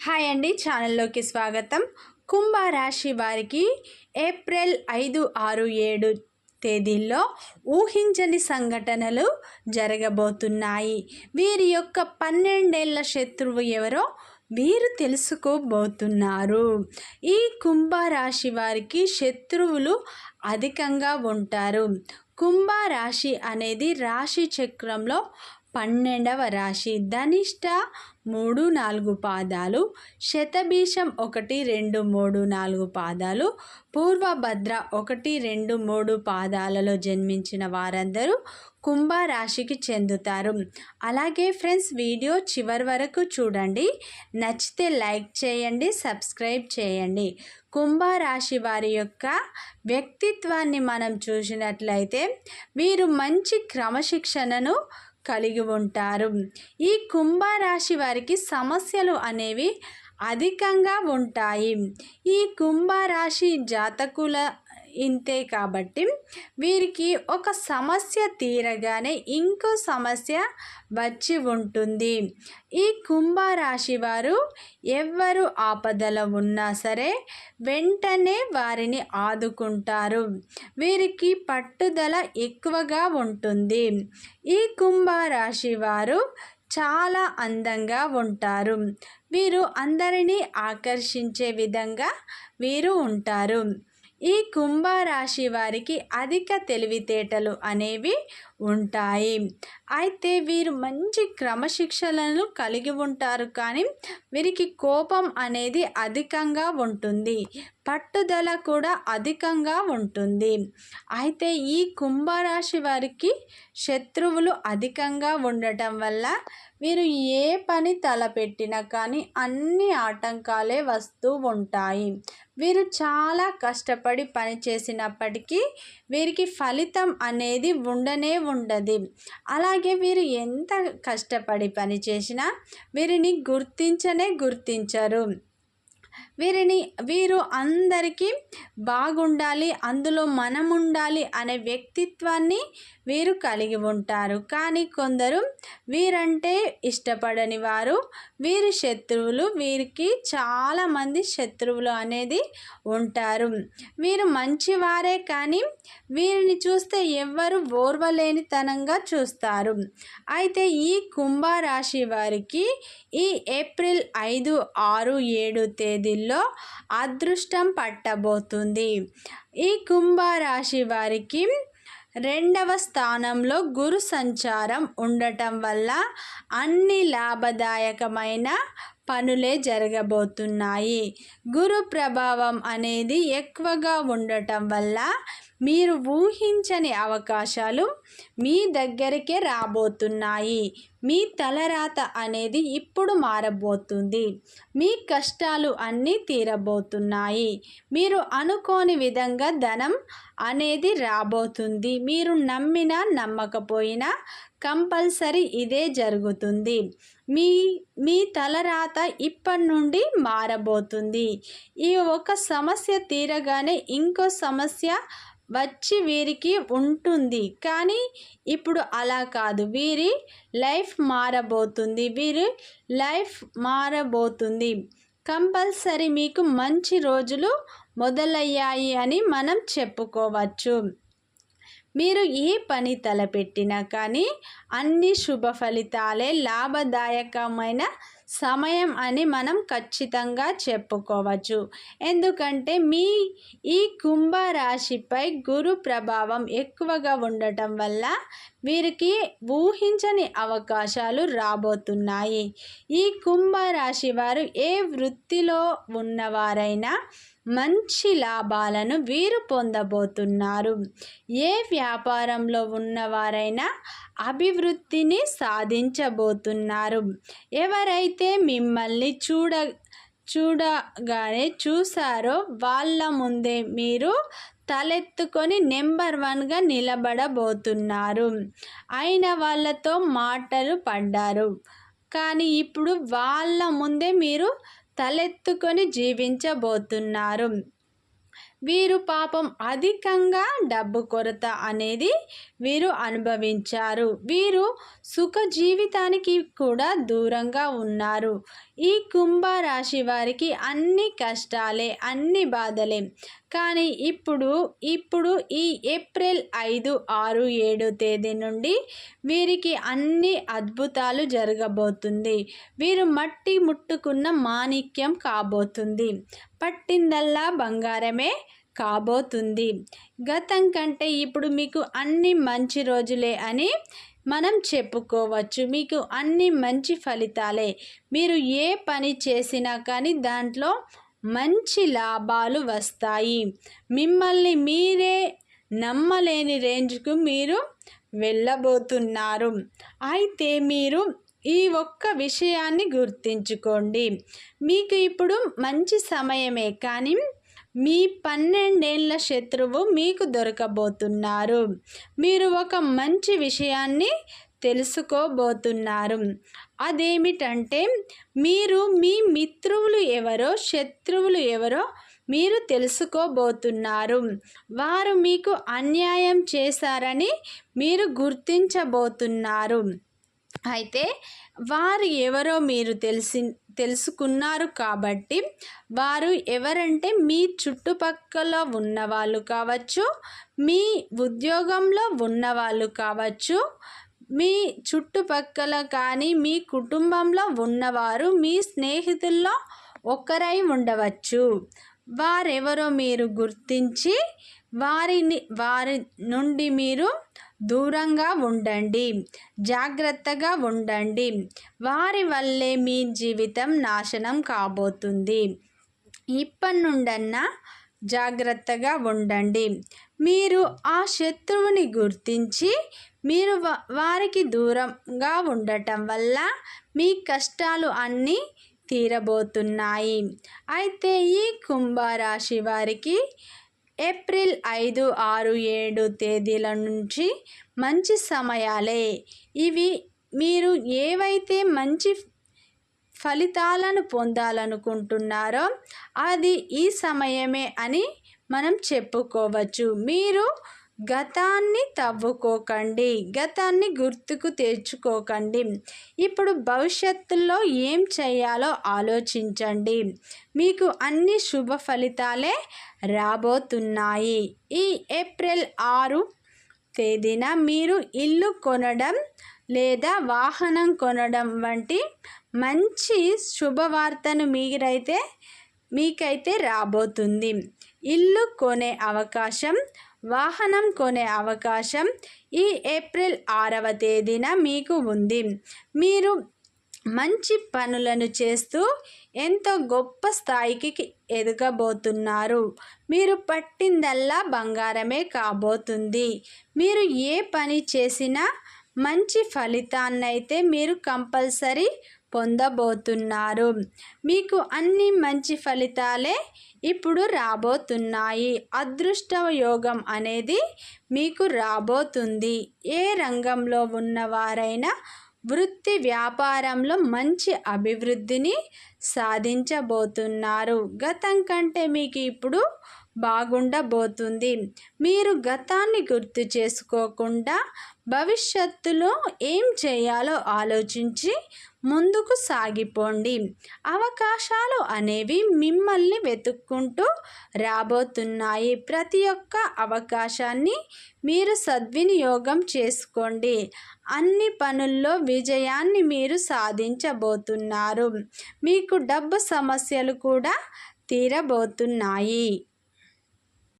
Hi అండి ఛానల్లోకి స్వాగతం. కుంభరాశి వారికి ఏప్రిల్ ఐదు ఆరు ఏడు తేదీల్లో ఊహించని సంఘటనలు జరగబోతున్నాయి. వీరి యొక్క పన్నెండేళ్ళ శత్రువు ఎవరో వీరు తెలుసుకోబోతున్నారు. ఈ కుంభరాశి వారికి శత్రువులు అధికంగా ఉంటారు. కుంభరాశి అనేది రాశి చక్రంలో పన్నెండవ రాశి ధనిష్ట మూడు నాలుగు పాదాలు శతభీషం ఒకటి రెండు మూడు నాలుగు పాదాలు పూర్వభద్ర ఒకటి రెండు మూడు పాదాలలో జన్మించిన వారందరూ కుంభరాశికి చెందుతారు. అలాగే ఫ్రెండ్స్ వీడియో చివరి వరకు చూడండి. నచ్చితే లైక్ చేయండి సబ్స్క్రైబ్ చేయండి. కుంభరాశి వారి యొక్క వ్యక్తిత్వాన్ని మనం చూసినట్లయితే వీరు మంచి క్రమశిక్షణను కలిగి ఉంటారు. ఈ కుంభరాశి వారికి సమస్యలు అనేవి అధికంగా ఉంటాయి. ఈ కుంభరాశి జాతకుల ఇంతే కాబట్టి వీరికి ఒక సమస్య తీరగానే ఇంకో సమస్య వచ్చి ఉంటుంది. ఈ కుంభరాశి వారు ఎవ్వరు ఆపదలో ఉన్నా సరే వెంటనే వారిని ఆదుకుంటారు. వీరికి పట్టుదల ఎక్కువగా ఉంటుంది. ఈ కుంభరాశి వారు చాలా అందంగా ఉంటారు. వీరు అందరినీ ఆకర్షించే విధంగా వీరు ఉంటారు. ఈ కుంభరాశి వారికి అధిక తెలివితేటలు అనేవి ఉంటాయి. అయితే వీరు మంచి క్రమశిక్షణను కలిగి ఉంటారు కానీ వీరికి కోపం అనేది అధికంగా ఉంటుంది. పట్టుదల కూడా అధికంగా ఉంటుంది. అయితే ఈ కుంభరాశి వారికి శత్రువులు అధికంగా ఉండటం వల్ల వీరు ఏ పని తలపెట్టినా కానీ అన్ని ఆటంకాలే వస్తూ ఉంటాయి. వీరు చాలా కష్టపడి పని చేసినప్పటికీ వీరికి ఫలితం అనేది ఉండనే ఉండదు. అలాగే వీరు ఎంత కష్టపడి పని చేసినా వీరిని గుర్తించనే గుర్తించరు. వీరిని వీరు అందరికీ బాగుండాలి అందులో మనం ఉండాలి అనే వ్యక్తిత్వాన్ని వీరు కలిగి ఉంటారు. కానీ కొందరు వీరంటే ఇష్టపడని వారు వీరి శత్రువులు వీరికి చాలామంది శత్రువులు అనేది ఉంటారు. వీరు మంచివారే కానీ వీరిని చూస్తే ఎవ్వరు ఓర్వలేనితనంగా చూస్తారు. అయితే ఈ కుంభరాశి వారికి ఈ ఏప్రిల్ ఐదు ఆరు ఏడు తేదీల్లో అదృష్టం పట్టబోతుంది. ఈ కుంభరాశి వారికి రెండవ స్థానంలో గురు సంచారం ఉండటం వల్ల అన్ని లాభదాయకమైన పనులే జరగబోతున్నాయి. గురు ప్రభావం అనేది ఎక్కువగా ఉండటం వల్ల మీరు ఊహించని అవకాశాలు మీ దగ్గరికే రాబోతున్నాయి. మీ తలరాత అనేది ఇప్పుడు మారబోతుంది. మీ కష్టాలు అన్నీ తీరబోతున్నాయి. మీరు అనుకోని విధంగా ధనం అనేది రాబోతుంది. మీరు నమ్మినా నమ్మకపోయినా కంపల్సరీ ఇదే జరుగుతుంది. మీ మీ తలరాత ఇప్పటి నుండి మారబోతుంది. ఈ ఒక సమస్య తీరగానే ఇంకో సమస్య వచ్చి వీరికి ఉంటుంది. కానీ ఇప్పుడు అలా కాదు. వీరి లైఫ్ మారబోతుంది. వీరి లైఫ్ మారబోతుంది. కంపల్సరీ మీకు మంచి రోజులు మొదలయ్యాయి అని మనం చెప్పుకోవచ్చు. మీరు ఏ పని తలపెట్టినా కానీ అన్ని శుభ ఫలితాలే లాభదాయకమైన సమయం అని మనం ఖచ్చితంగా చెప్పుకోవచ్చు. ఎందుకంటే మీ ఈ కుంభరాశిపై గురు ప్రభావం ఎక్కువగా ఉండటం వల్ల వీరికి ఊహించని అవకాశాలు రాబోతున్నాయి. ఈ కుంభరాశి వారు ఏ వృత్తిలో ఉన్నవారైనా మంచి లాభాలను వీరు పొందబోతున్నారు. ఏ వ్యాపారంలో ఉన్నవారైనా అభివృద్ధిని సాధించబోతున్నారు. ఎవరైతే మిమ్మల్ని చూడ చూడగానే చూసారో వాళ్ళ ముందే మీరు తలెత్తుకొని నెంబర్ వన్గా నిలబడబోతున్నారు. అయిన వాళ్ళతో మాటలు పడ్డారు. కానీ ఇప్పుడు వాళ్ళ ముందే మీరు తలెత్తుకొని జీవించబోతున్నారు. వీరు పాపం అధికంగా డబ్బు కొరత అనేది వీరు అనుభవించారు. వీరు సుఖ జీవితానికి కూడా దూరంగా ఉన్నారు. ఈ కుంభరాశి వారికి అన్ని కష్టాలే అన్ని బాధలే. కానీ ఇప్పుడు ఇప్పుడు ఈ ఏప్రిల్ ఐదు ఆరు ఏడు తేదీ నుండి వీరికి అన్ని అద్భుతాలు జరగబోతుంది. వీరు మట్టి ముట్టుకున్న మాణిక్యం కాబోతుంది. పట్టిందల్లా బంగారమే కాబోతుంది. గతం కంటే ఇప్పుడు మీకు అన్ని మంచి రోజులే అని మనం చెప్పుకోవచ్చు. మీకు అన్ని మంచి ఫలితాలే. మీరు ఏ పని చేసినా కానీ దాంట్లో మంచి లాభాలు వస్తాయి. మిమ్మల్ని మీరే నమ్మలేని రేంజ్కు మీరు వెళ్ళబోతున్నారు. అయితే మీరు ఈ ఒక్క విషయాన్ని గుర్తించుకోండి. మీకు ఇప్పుడు మంచి సమయమే కానీ మీ పన్నెండేళ్ళ శత్రువు మీకు దొరకబోతున్నారు. మీరు ఒక మంచి విషయాన్ని తెలుసుకోబోతున్నారు. అదేమిటంటే మీరు మీ మిత్రువులు ఎవరో శత్రువులు ఎవరో మీరు తెలుసుకోబోతున్నారు. వారు మీకు అన్యాయం చేశారని మీరు గుర్తించబోతున్నారు. అయితే వారు ఎవరో మీరు తెలిసి తెలుసుకున్నారు కాబట్టి వారు ఎవరంటే మీ చుట్టుపక్కల ఉన్నవాళ్ళు కావచ్చు మీ ఉద్యోగంలో ఉన్నవాళ్ళు కావచ్చు మీ చుట్టుపక్కల కానీ మీ కుటుంబంలో ఉన్నవారు మీ స్నేహితుల్లో ఒకరై ఉండవచ్చు. వారెవరో మీరు గుర్తించి వారిని వారి నుండి మీరు దూరంగా ఉండండి జాగ్రత్తగా ఉండండి. వారి వల్లే మీ జీవితం నాశనం కాబోతుంది. ఇప్పటి నుండన్నా జాగ్రత్తగా ఉండండి. మీరు ఆ శత్రువుని గుర్తించి మీరు వారికి దూరంగా ఉండటం వల్ల మీ కష్టాలు అన్నీ తీరబోతున్నాయి. అయితే ఈ కుంభరాశి వారికి ఏప్రిల్ ఐదు ఆరు ఏడు తేదీల నుంచి మంచి సమయాలే. ఇవి మీరు ఏవైతే మంచి ఫలితాలను పొందాలనుకుంటున్నారో అది ఈ సమయమే అని మనం చెప్పుకోవచ్చు. మీరు గతాన్ని తవ్వుకోకండి. గతాన్ని గుర్తుకు తెచ్చుకోకండి. ఇప్పుడు భవిష్యత్తులో ఏం చేయాలో ఆలోచించండి. మీకు అన్ని శుభ ఫలితాలే రాబోతున్నాయి. ఈ ఏప్రిల్ ఆరు తేదీన మీరు ఇల్లు కొనడం లేదా వాహనం కొనడం వంటి మంచి శుభవార్తను మీరైతే మీకైతే రాబోతుంది. ఇల్లు కొనే అవకాశం వాహనం కొనే అవకాశం ఈ ఏప్రిల్ ఆరవ తేదీన మీకు ఉంది. మీరు మంచి పనులను చేస్తూ ఎంతో గొప్ప స్థాయికి ఎదగబోతున్నారు. మీరు పట్టిందల్లా బంగారమే కాబోతుంది. మీరు ఏ పని చేసినా మంచి ఫలితాన్నైతే మీరు కంపల్సరీ పొందబోతున్నారు. మీకు అన్ని మంచి ఫలితాలే ఇప్పుడు రాబోతున్నాయి. అదృష్ట యోగం అనేది మీకు రాబోతుంది. ఏ రంగంలో ఉన్నవారైనా వృత్తి వ్యాపారంలో మంచి అభివృద్ధిని సాధించబోతున్నారు. గతం కంటే మీకు ఇప్పుడు బాగుండబోతుంది. మీరు గతాన్ని గుర్తు చేసుకోకుండా భవిష్యత్తులో ఏం చేయాలో ఆలోచించి ముందుకు సాగిపోండి. అవకాశాలు అనేవి మిమ్మల్ని వెతుక్కుంటూ రాబోతున్నాయి. ప్రతి ఒక్క అవకాశాన్ని మీరు సద్వినియోగం చేసుకోండి. అన్ని పనుల్లో విజయాన్ని మీరు సాధించబోతున్నారు. మీకు డబ్బు సమస్యలు కూడా తీరబోతున్నాయి.